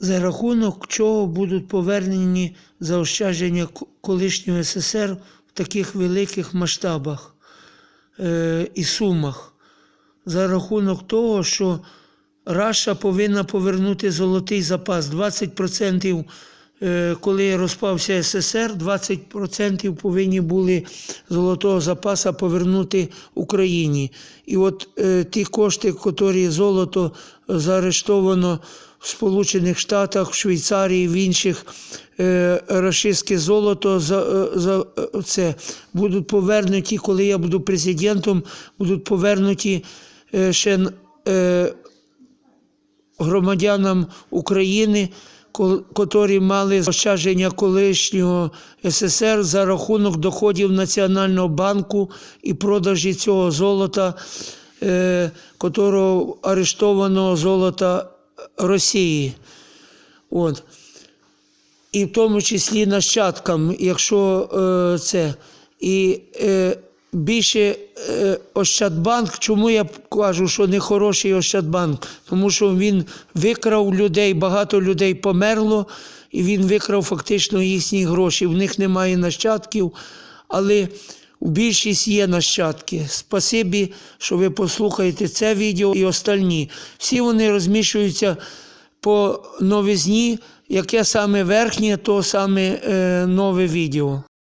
за рахунок чого будуть повернені заощадження колишнього СССР в таких великих масштабах е, і сумах. За рахунок того, що Раша повинна повернути золотий запас. 20%, е, коли розпався СССР, 20% повинні були золотого запасу повернути Україні. І от е, ті кошти, які золото заарештовано в Сполучених Штатах, в Швейцарії, в інших е, рашистське золото за, е, за е, це будуть повернуті, коли я буду президентом, будуть повернуті е, ще е, громадянам України, котрі мали заощадження колишнього СССР за рахунок доходів Національного банку і продажі цього золота, е, котрого арештованого золота Росії. От. І в тому числі нащадкам, якщо е, це. І е, більше е, Ощадбанк, чому я кажу, що не хороший Ощадбанк? Тому що він викрав людей, багато людей померло, і він викрав фактично їхні гроші. В них немає нащадків, але більшість є нащадки. Спасибі, що ви послухаєте це відео і остальні. Всі вони розміщуються по новизні, яке саме верхнє, то саме е, нове відео.